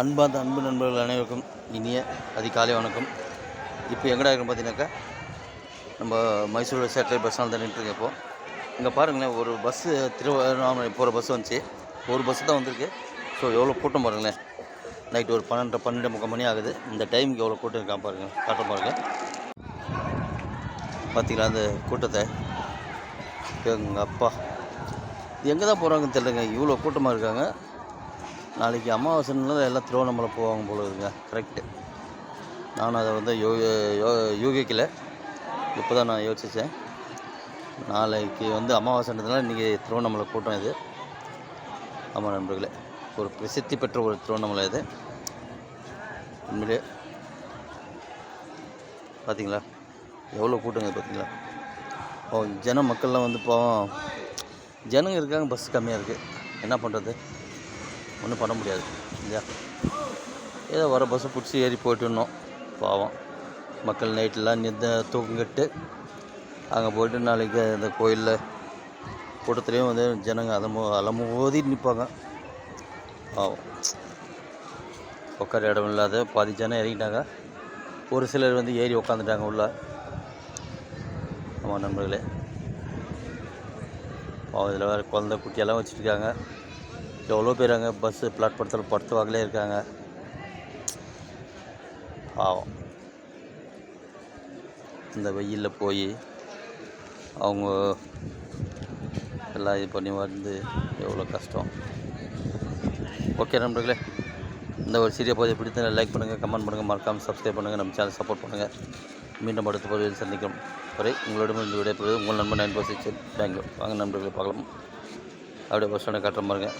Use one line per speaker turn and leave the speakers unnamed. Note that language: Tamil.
அன்பார்ந்த அன்பு நண்பர்கள் அனைவருக்கும் இனிய அதிகாலை வணக்கம். இப்போ எங்கடா இருக்கும் பார்த்தீங்கன்னாக்கா நம்ம மைசூர் சேட்டலைட் பஸ் ஸ்டாண்ட் தான் நின்றுருக்கு இப்போ இங்கே பாருங்களேன் ஒரு பஸ்ஸு திருவண்ணாமலை போகிற பஸ் வந்துச்சு. ஒரு பஸ்ஸு தான் வந்திருக்கு. ஸோ எவ்வளோ கூட்டம் பாருங்களேன். நைட்டு ஒரு பன்னெண்டு பன்னெண்டு முக்கால் மணி ஆகுது. இந்த டைமுக்கு எவ்வளோ கூட்டம் இருக்கா பாருங்க காட்டம் பாருங்கள் பார்த்தீங்களா அந்த கூட்டத்தை? எங்கள் அப்பா. எங்கே தான் போகிறாங்கன்னு தெரிலங்க இவ்வளோ கூட்டமாக இருக்காங்க. நாளைக்கு அமாவாசைனால எல்லாம் திருவண்ணாமலை போவாங்க போல இருக்குங்க. கரெக்டு நானும் அதை வந்து யோ யோ யூகிக்கல. இப்போ தான் நான் யோசித்தேன் நாளைக்கு வந்து அமாவாசைன்றதுனால இன்றைக்கி திருவண்ணாமலை கூட்டம் இது. ஆமாம் நண்பர்களே ஒரு பிரசித்தி பெற்ற ஒரு திருவண்ணாமலை இது. உண்மையிலே. பார்த்தீங்களா எவ்வளோ கூட்டங்க பார்த்தீங்களா ஓ ஜன மக்கள்லாம் வந்து இப்போ ஜனங்க இருக்காங்க பஸ் கம்மியாக இருக்குது என்ன பண்ணுறது ஒன்றும் பண்ண முடியாது இல்லையா? ஏதோ வர பஸ்ஸை பிடிச்சி ஏறி போயிட்டு இருந்தோம். பாவம். மக்கள் நைட்டெலாம் நித்த தூங்கிட்டு அங்கே போயிட்டு நாளைக்கு அந்த கோயிலில் கூட்டத்துலேயும் வந்து ஜனங்க அலமோ அலமோதி நிற்பாங்க பாவம். உட்கார இடம் இல்லாத பாதி ஜனம் இறங்கிட்டாங்க. ஒரு சிலர் வந்து ஏறி உக்காந்துட்டாங்க உள்ள. ஆமாம் நண்பர்களே. பாவம் இதில் வேறு குழந்த குட்டியெல்லாம் வச்சுருக்காங்க. எவ்வளோ பேர் அங்கே பஸ்ஸு படுத்து படுத்துவாங்களே இருக்காங்க. பாவம். இந்த வெயிலில் போய் அவங்க எல்லாம் இது பண்ணி வந்து எவ்வளோ கஷ்டம். ஓகே நண்பர்களே இந்த ஒரு சீரிய போதை பிடித்த லைக் பண்ணுங்கள் கமெண்ட் பண்ணுங்கள் மறக்காமல் சப்ஸ்கிரைப் பண்ணுங்கள் நம்ம சேனல் சப்போர்ட் பண்ணுங்கள் மீண்டும் அடுத்த பகுதியில் சந்திக்கும் வரை உங்களிடமிருந்து விடைபெறுவது உங்கள் நண்பன் நைன் பர்சன்ட் பெங்களூர் வாங்க நண்பர்களை பார்க்கலாம். அப்படியே பஸ் ஸ்டாண்டை காட்டுற பாருங்கள்